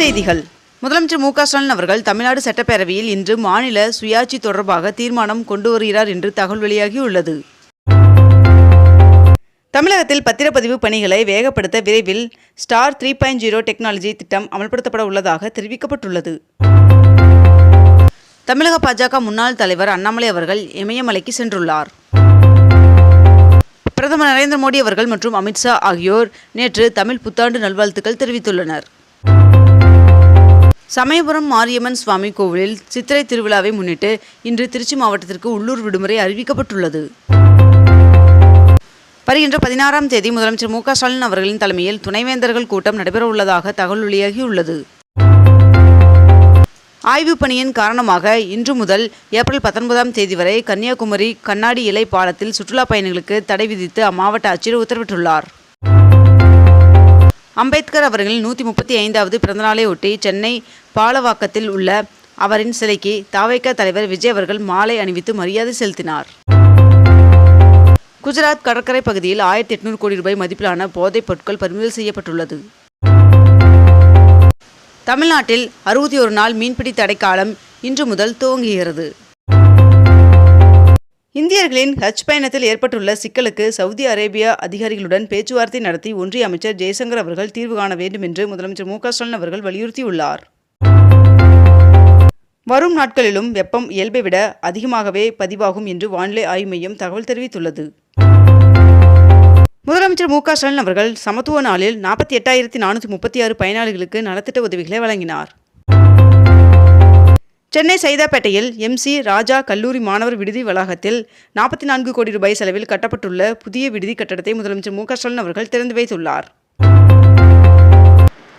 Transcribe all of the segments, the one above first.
செய்திகள். முதலமைச்சர் மு க ஸ்டாலின் அவர்கள் தமிழ்நாடு சட்டப்பேரவையில் இன்று மாநில சுயாட்சி தொடர்பாக தீர்மானம் கொண்டு வருகிறார் என்று தகவல் வெளியாகியுள்ளது. தமிழகத்தில் பத்திரப்பதிவு பணிகளை வேகப்படுத்த விரைவில் star three point zero technology திட்டம் அமல்படுத்தப்பட உள்ளதாக தெரிவிக்கப்பட்டுள்ளது. தமிழக பாஜக முன்னாள் தலைவர் அண்ணாமலை அவர்கள் இமயமலைக்கு சென்றுள்ளார். பிரதமர் நரேந்திர மோடி அவர்கள் மற்றும் அமித்ஷா ஆகியோர் நேற்று தமிழ் புத்தாண்டு நல்வாழ்த்துக்கள் தெரிவித்துள்ளனர். சமயபுரம் மாரியம்மன் சுவாமி கோவிலில் சித்திரை திருவிழாவை முன்னிட்டு இன்று திருச்சி மாவட்டத்திற்கு உள்ளூர் விடுமுறை அறிவிக்கப்பட்டுள்ளது. வருகின்ற பதினாறாம் தேதி முதலமைச்சர் மு ஸ்டாலின் அவர்களின் தலைமையில் துணைவேந்தர்கள் கூட்டம் நடைபெறவுள்ளதாக தகவல் வெளியாகியுள்ளது. ஆய்வுப் பணியின் காரணமாக இன்று முதல் ஏப்ரல் பத்தொன்பதாம் தேதி வரை கன்னியாகுமரி கண்ணாடி இலை பாலத்தில் சுற்றுலா பயணிகளுக்கு தடை விதித்து அம்மாவட்ட ஆட்சியர் உத்தரவிட்டுள்ளார். அம்பேத்கர் அவர்களின் நூற்றி முப்பத்தி ஐந்தாவது பிறந்தநாளை ஒட்டி சென்னை பாலவாக்கத்தில் உள்ள அவரின் சிலைக்கு தாவைக்க தலைவர் விஜய் அவர்கள் மாலை அணிவித்து மரியாதை செலுத்தினார். குஜராத் கடற்கரை பகுதியில் ஆயிரத்தி எட்நூறு கோடி ரூபாய் மதிப்பிலான போதைப் பொருட்கள் பறிமுதல் செய்யப்பட்டுள்ளது. தமிழ்நாட்டில் அறுபத்தி ஒரு நாள் மீன்பிடி தடைக்காலம் இன்று முதல் துவங்குகிறது. இந்தியர்களின் ஹஜ் பயணத்தில் ஏற்பட்டுள்ள சிக்கலுக்கு சவுதி அரேபியா அதிகாரிகளுடன் பேச்சுவார்த்தை நடத்தி ஒன்றிய அமைச்சர் ஜெய்சங்கர் அவர்கள் தீர்வு காண வேண்டும் என்று முதலமைச்சர் மு ஸ்டாலின் அவர்கள் வலியுறுத்தியுள்ளார். வரும் நாட்களிலும் வெப்பம் இயல்பை விட அதிகமாகவே பதிவாகும் என்று வானிலை ஆய்வு மையம் தகவல் தெரிவித்துள்ளது. முதலமைச்சர் மு ஸ்டாலின் அவர்கள் சமத்துவ நாளில் நாற்பத்தி எட்டாயிரத்தி நானூற்றி முப்பத்தி ஆறு பயனாளிகளுக்கு நலத்திட்ட உதவிகளை வழங்கினார். சென்னை சைதாப்பேட்டையில் எம்சி ராஜா கல்லூரி மாணவர் விடுதி வளாகத்தில் நாற்பத்தி நான்கு கோடி ரூபாய் செலவில் கட்டப்பட்டுள்ள புதிய விடுதி கட்டடத்தை முதலமைச்சர் மு க ஸ்டாலின் அவர்கள் திறந்து வைத்துள்ளார்.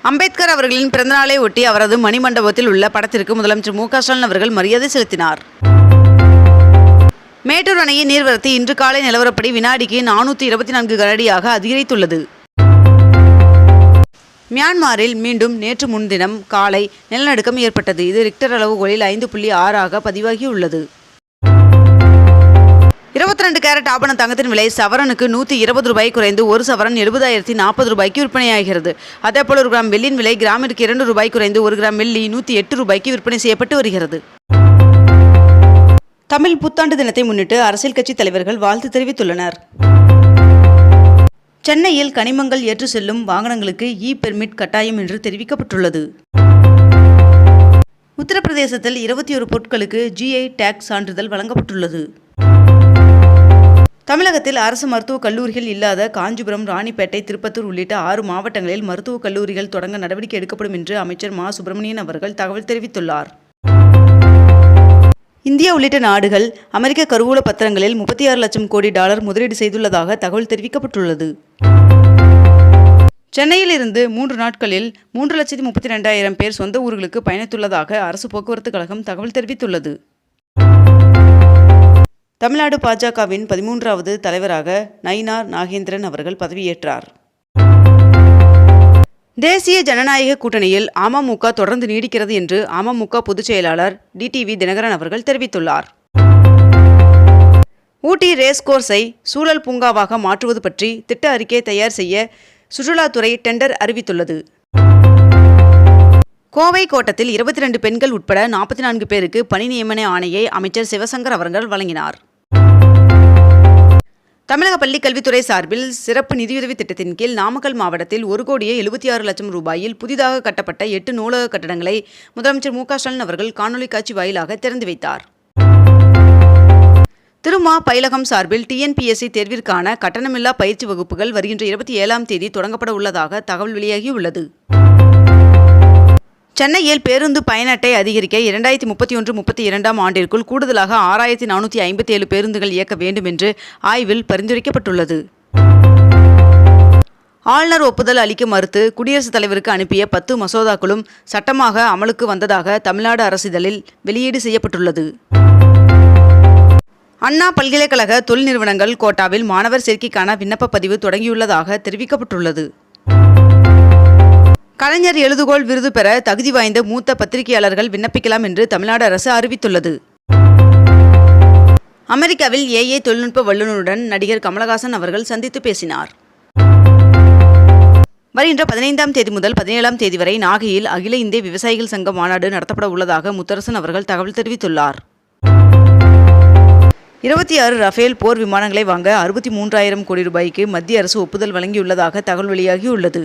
அம்பேத்கர் அவர்களின் பிறந்தநாளை ஒட்டி அவரது மணிமண்டபத்தில் உள்ள படத்திற்கு முதலமைச்சர் மு க ஸ்டாலின் அவர்கள் மரியாதை செலுத்தினார். மேட்டூர் அணையின் நீர்வரத்து இன்று காலை நிலவரப்படி வினாடிக்கு நானூற்றி இருபத்தி நான்கு கனடியாக அதிகரித்துள்ளது. மியான்மரில் மீண்டும் நேற்று முன்தினம் காலை நிலநடுக்கம் ஏற்பட்டது. இது ரிக்டர் அளவுகோலில் ஐந்து புள்ளி ஆறாக பதிவாகியுள்ளது. இருபத்தி ரெண்டு கேரட் ஆபண தங்கத்தின் விலை சவரனுக்கு நூற்றி இருபது ரூபாய் குறைந்து ஒரு சவரன் எழுபதாயிரத்தி நாற்பது ரூபாய்க்கு விற்பனையாகிறது. அதேபோல் ஒரு கிராம் வெள்ளியின் விலை கிராமிற்கு இரண்டு ரூபாய் குறைந்து ஒரு கிராம் வெள்ளி நூற்றி எட்டு ரூபாய்க்கு விற்பனை செய்யப்பட்டு வருகிறது. தமிழ் புத்தாண்டு தினத்தை முன்னிட்டு அரசியல் கட்சி தலைவர்கள் வாழ்த்து தெரிவித்துள்ளனர். சென்னையில் கனிமங்கள் ஏற்று செல்லும் வாகனங்களுக்கு இ பெர்மிட் கட்டாயம் என்று தெரிவிக்கப்பட்டுள்ளது. உத்தரப்பிரதேசத்தில் இருபத்தி ஒரு பொருட்களுக்கு ஜிஐ டேக் சான்றிதழ் வழங்கப்பட்டுள்ளது. தமிழகத்தில் அரசு மருத்துவக் கல்லூரிகள் இல்லாத காஞ்சிபுரம் ராணிப்பேட்டை திருப்பத்தூர் உள்ளிட்ட ஆறு மாவட்டங்களில் மருத்துவக் கல்லூரிகள் தொடங்க நடவடிக்கை எடுக்கப்படும் என்று அமைச்சர் மா. சுப்பிரமணியன் அவர்கள் தகவல் தெரிவித்துள்ளார். இந்தியா உள்ளிட்ட நாடுகள் அமெரிக்க கருவூல பத்திரங்களில் முப்பத்தி ஆறு லட்சம் கோடி டாலர் முதலீடு செய்துள்ளதாக தகவல் தெரிவிக்கப்பட்டுள்ளது. சென்னையில் இருந்து மூன்று நாட்களில் மூன்று லட்சத்தி முப்பத்தி ரெண்டாயிரம் பேர் சொந்த ஊர்களுக்கு பயணித்துள்ளதாக அரசு போக்குவரத்து கழகம் தகவல் தெரிவித்துள்ளது. தமிழ்நாடு பாஜகவின் பதிமூன்றாவது தலைவராக நயினார் நாகேந்திரன் அவர்கள் பதவியேற்றார். தேசிய ஜனநாயக கூட்டணியில் அமமுக தொடர்ந்து நீடிக்கிறது என்று அமமுக பொதுச் செயலாளர் டிடிவி தினகரன் அவர்கள் தெரிவித்துள்ளார். ஊட்டி ரேஸ் கோர்ஸை சூழல் பூங்காவாக மாற்றுவது பற்றி திட்ட அறிக்கை தயார் செய்ய சுற்றுலாத்துறை டெண்டர் அறிவித்துள்ளது. கோவை கோட்டத்தில் இருபத்தி ரெண்டு பெண்கள் உட்பட நாற்பத்தி நான்கு பேருக்கு பணி நியமன ஆணையை அமைச்சர் சிவசங்கர் அவர்கள் வழங்கினார். தமிழக பள்ளிக் கல்வித்துறை சார்பில் சிறப்பு நிதியுதவி திட்டத்தின் கீழ் நாமக்கல் மாவட்டத்தில் ஒரு கோடியே எழுபத்தி ஆறு லட்சம் ரூபாயில் புதிதாக கட்டப்பட்ட எட்டு நூலக கட்டடங்களை முதலமைச்சர் மு ஸ்டாலின் அவர்கள் காணொலி காட்சி வாயிலாக திறந்து வைத்தார். திருமா பயிலகம் சார்பில் டிஎன்பிஎஸ்சி தேர்விற்கான கட்டணமில்லா பயிற்சி வகுப்புகள் வருகின்ற இருபத்தி ஏழாம் தேதி தொடங்கப்பட உள்ளதாக தகவல் வெளியாகியுள்ளது. சென்னையில் பேருந்து பயண அட்டை அதிகரிக்க இரண்டாயிரத்தி முப்பத்தி ஒன்று முப்பத்தி இரண்டாம் ஆண்டிற்குள் கூடுதலாக ஆறாயிரத்தி நானூற்றி ஐம்பத்தி ஏழு பேருந்துகள் இயக்க வேண்டும் என்று ஆய்வில் பரிந்துரைக்கப்பட்டுள்ளது. ஆளுநர் ஒப்புதல் அளிக்க மறுத்து குடியரசுத் தலைவருக்கு அனுப்பிய பத்து மசோதாக்களும் சட்டமாக அமலுக்கு வந்ததாக தமிழ்நாடு அரசிதழில் வெளியீடு செய்யப்பட்டுள்ளது. அண்ணா பல்கலைக்கழக தொழில் நிறுவனங்கள் கோட்டாவில் மாணவர் சேர்க்கைக்கான விண்ணப்ப பதிவு தொடங்கியுள்ளதாக தெரிவிக்கப்பட்டுள்ளது. கலைஞர் எழுதுகோள் விருது பெற தகுதி வாய்ந்த மூத்த பத்திரிகையாளர்கள் விண்ணப்பிக்கலாம் என்று தமிழ்நாடு அரசு அறிவித்துள்ளது. அமெரிக்காவில் ஏஏ தொழில்நுட்ப வல்லுநருடன் நடிகர் கமலஹாசன் அவர்கள் சந்தித்து பேசினார். வருகின்ற பதினைந்தாம் தேதி முதல் பதினேழாம் தேதி வரை நாகையில் அகில இந்திய விவசாயிகள் சங்க மாநாடு நடத்தப்பட உள்ளதாக முத்தரசன் அவர்கள் தகவல் தெரிவித்துள்ளார். இருபத்தி ஆறு ரஃபேல் போர் விமானங்களை வாங்க அறுபத்தி மூன்றாயிரம் கோடி ரூபாய்க்கு மத்திய அரசு ஒப்புதல் வழங்கியுள்ளதாக தகவல் வெளியாகியுள்ளது.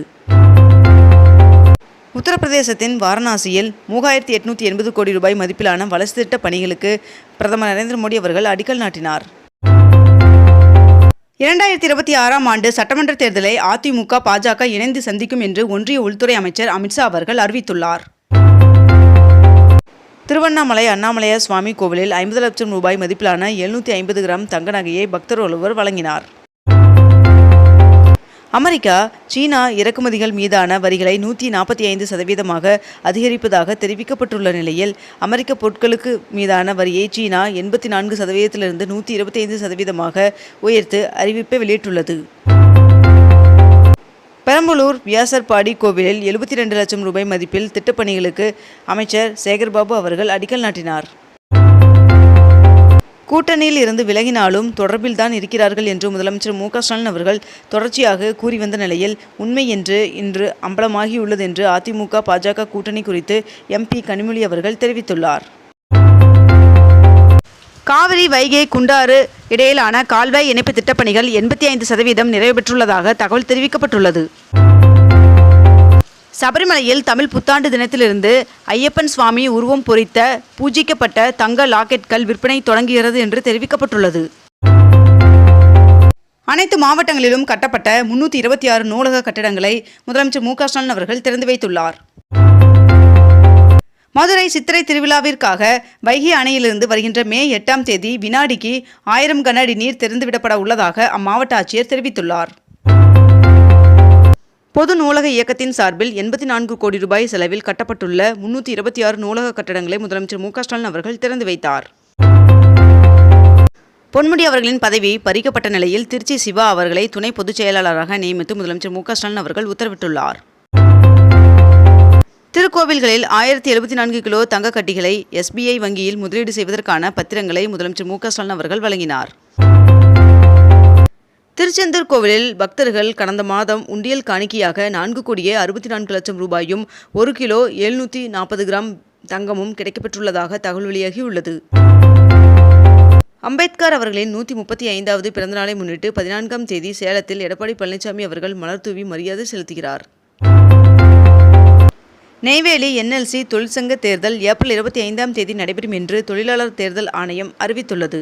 உத்தரப்பிரதேசத்தின் வாரணாசியில் மூவாயிரத்தி எட்நூற்றி எண்பது கோடி ரூபாய் மதிப்பிலான வளர்ச்சி திட்ட பணிகளுக்கு பிரதமர் நரேந்திர மோடி அவர்கள் அடிக்கல் நாட்டினார். இரண்டாயிரத்தி இருபத்தி ஆறாம் ஆண்டு சட்டமன்ற தேர்தலை அதிமுக பாஜக இணைந்து சந்திக்கும் என்று ஒன்றிய உள்துறை அமைச்சர் அமித்ஷா அவர்கள் அறிவித்துள்ளார். திருவண்ணாமலை அண்ணாமலையார் சுவாமி கோவிலில் ஐம்பது லட்சம் ரூபாய் மதிப்பிலான எழுநூற்றி ஐம்பது கிராம் தங்க நகையை பக்தர் ஒருவர் வழங்கினார். அமெரிக்கா சீனா இறக்குமதிகள் மீதான வரிகளை நூற்றி நாற்பத்தி ஐந்து சதவீதமாக அதிகரிப்பதாக தெரிவிக்கப்பட்டுள்ள நிலையில் அமெரிக்க பொருட்களுக்கு மீதான வரியை சீனா எண்பத்தி நான்கு சதவீதத்திலிருந்து நூற்றி இருபத்தி ஐந்து சதவீதமாக உயர்த்து அறிவிப்பை வெளியிட்டுள்ளது. பெரம்பலூர் வியாசர்பாடி கோவிலில் எழுபத்தி ரெண்டு லட்சம் ரூபாய் மதிப்பில் திட்டப்பணிகளுக்கு அமைச்சர் சேகர்பாபு அவர்கள் அடிக்கல் நாட்டினார். கூட்டணியில் இருந்து விலகினாலும் தொடர்பில்தான் இருக்கிறார்கள் என்று முதலமைச்சர் மு ஸ்டாலின் அவர்கள் தொடர்ச்சியாக கூறி வந்த நிலையில் உண்மை என்று இன்று அம்பலமாகியுள்ளது என்று அதிமுக பாஜக கூட்டணி குறித்து எம்பி கனிமொழி அவர்கள் தெரிவித்துள்ளார். காவிரி வைகை குண்டாறு இடையிலான கால்வாய் இணைப்பு திட்டப்பணிகள் எண்பத்தி ஐந்து சதவீதம் நிறைவு பெற்றுள்ளதாக தகவல் தெரிவிக்கப்பட்டுள்ளது. சபரிமலையில் தமிழ் புத்தாண்டு தினத்திலிருந்து ஐயப்பன் சுவாமி உருவம் பொறித்த பூஜிக்கப்பட்ட தங்க லாக்கெட்கள் விற்பனை தொடங்குகிறது என்று தெரிவிக்கப்பட்டுள்ளது. அனைத்து மாவட்டங்களிலும் கட்டப்பட்ட முன்னூற்றி இருபத்தி ஆறு நூலக கட்டிடங்களை முதலமைச்சர் மு க ஸ்டாலின் அவர்கள் திறந்து வைத்துள்ளார். மதுரை சித்திரை திருவிழாவிற்காக வைகை அணையிலிருந்து வருகின்ற மே எட்டாம் தேதி வினாடிக்கு ஆயிரம் கன அடி நீர் திறந்துவிடப்பட உள்ளதாக அம்மாவட்ட ஆட்சியர் தெரிவித்துள்ளார். பொது நூலக இயக்கத்தின் சார்பில் எண்பத்தி நான்கு கோடி ரூபாய் செலவில் கட்டப்பட்டுள்ள முன்னூற்றி இருபத்தி ஆறு நூலக கட்டடங்களை முதலமைச்சர் மு ஸ்டாலின் அவர்கள் திறந்து வைத்தார். பொன்முடி அவர்களின் பதவி பறிக்கப்பட்ட நிலையில் திருச்சி சிவா அவர்களை துணை பொதுச் செயலாளராக நியமித்து முதலமைச்சர் மு ஸ்டாலின் அவர்கள் உத்தரவிட்டுள்ளார். திருக்கோவில்களில் ஆயிரத்தி எழுபத்தி நான்கு கிலோ தங்க கட்டிகளை எஸ்பிஐ வங்கியில் முதலீடு செய்வதற்கான பத்திரங்களை முதலமைச்சர் மு ஸ்டாலின் அவர்கள் வழங்கினார். திருச்செந்தூர் கோவிலில் பக்தர்கள் கடந்த மாதம் உண்டியல் காணிக்கையாக நான்கு கோடியே அறுபத்தி நான்கு லட்சம் ரூபாயும் ஒரு கிலோ எழுநூற்றி நாற்பது கிராம் தங்கமும் கிடைக்கப்பெற்றுள்ளதாக தகவல் வெளியாகியுள்ளது. அம்பேத்கர் அவர்களின் நூற்றி முப்பத்தி ஐந்தாவது பிறந்தநாளை முன்னிட்டு பதினான்காம் தேதி சேலத்தில் எடப்பாடி பழனிசாமி அவர்கள் மலர் தூவி மரியாதை செலுத்துகிறார். நெய்வேலி என்எல்சி தொழிற்சங்க தேர்தல் ஏப்ரல் இருபத்தி ஐந்தாம் தேதி நடைபெறும் என்று தொழிலாளர் தேர்தல் ஆணையம் அறிவித்துள்ளது.